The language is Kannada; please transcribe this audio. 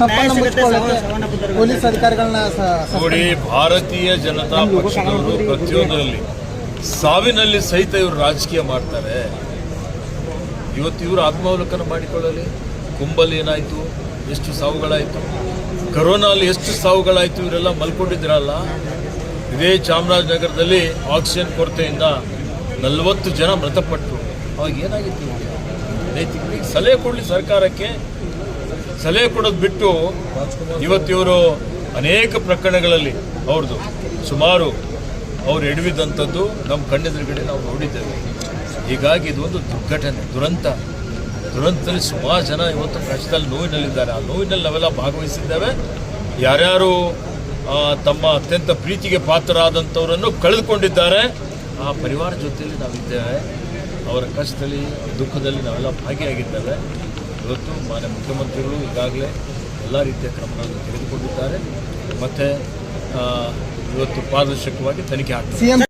ತಪ್ಪನ್ನು ಪೊಲೀಸ್ ಅಧಿಕಾರಿಗಳನ್ನ ನೋಡಿ ಭಾರತೀಯ ಜನತಾ ಪಕ್ಷದವರು ಪ್ರತಿಯೊಂದರಲ್ಲಿ ಸಾವಿನಲ್ಲಿ ಸಹಿತ ಇವರು ರಾಜಕೀಯ ಮಾಡ್ತಾರೆ. ಇವತ್ತು ಇವರು ಆತ್ಮಾವಲೋಕನ ಮಾಡಿಕೊಳ್ಳಲಿ. ಕುಂಬಲ್ ಏನಾಯ್ತು? ಎಷ್ಟು ಸಾವುಗಳಾಯಿತು? ಕರೋನಲ್ಲಿ ಎಷ್ಟು ಸಾವುಗಳಾಯಿತು? ಇವರೆಲ್ಲ ಮಲ್ಕೊಂಡಿದ್ರಲ್ಲ? ಇದೇ ಚಾಮರಾಜನಗರದಲ್ಲಿ ಆಕ್ಸಿಜನ್ ಕೊರತೆಯಿಂದ ನಲವತ್ತು ಜನ ಮೃತಪಟ್ಟರು ಅವಾಗ ಏನಾಗಿತ್ತು? ಸಲಹೆ ಕೊಡಲಿ ಸರ್ಕಾರಕ್ಕೆ. ಸಲಹೆ ಕೊಡೋದು ಬಿಟ್ಟು ಇವತ್ತು ಇವರು ಅನೇಕ ಪ್ರಕರಣಗಳಲ್ಲಿ ಅವ್ರದ್ದು ಸುಮಾರು ಅವ್ರು ಎಡವಿದ್ದಂಥದ್ದು ನಮ್ಮ ಕಣ್ಣೆದುರುಗಡೆ ನಾವು ನೋಡಿದ್ದೇವೆ. ಹೀಗಾಗಿ ಇದು ಒಂದು ದುರ್ಘಟನೆ, ದುರಂತ. ದುರಂತದಲ್ಲಿ ಸುಮಾರು ಜನ ಇವತ್ತು ಕಷ್ಟದಲ್ಲಿ ನೋವಿನಲ್ಲಿದ್ದಾರೆ. ಆ ನೋವಿನಲ್ಲಿ ನಾವೆಲ್ಲ ಭಾಗವಹಿಸಿದ್ದೇವೆ. ಯಾರ್ಯಾರು ತಮ್ಮ ಅತ್ಯಂತ ಪ್ರೀತಿಗೆ ಪಾತ್ರರಾದಂಥವರನ್ನು ಕಳೆದುಕೊಂಡಿದ್ದಾರೆ. ಆ ಪರಿವಾರ ಜೊತೆಯಲ್ಲಿ ನಾವಿದ್ದೇವೆ. ಅವರ ಕಷ್ಟದಲ್ಲಿ, ದುಃಖದಲ್ಲಿ ನಾವೆಲ್ಲ ಭಾಗಿಯಾಗಿದ್ದೇವೆ. ಇವತ್ತು ಮಾನ್ಯ ಮುಖ್ಯಮಂತ್ರಿಗಳು ಈಗಾಗಲೇ ಎಲ್ಲ ರೀತಿಯ ಕ್ರಮಗಳನ್ನು ತೆಗೆದುಕೊಂಡಿದ್ದಾರೆ. ಮತ್ತು ಇವತ್ತು ಪಾರದರ್ಶಕವಾಗಿ ತನಿಖೆ ಆಗ್ತದೆ.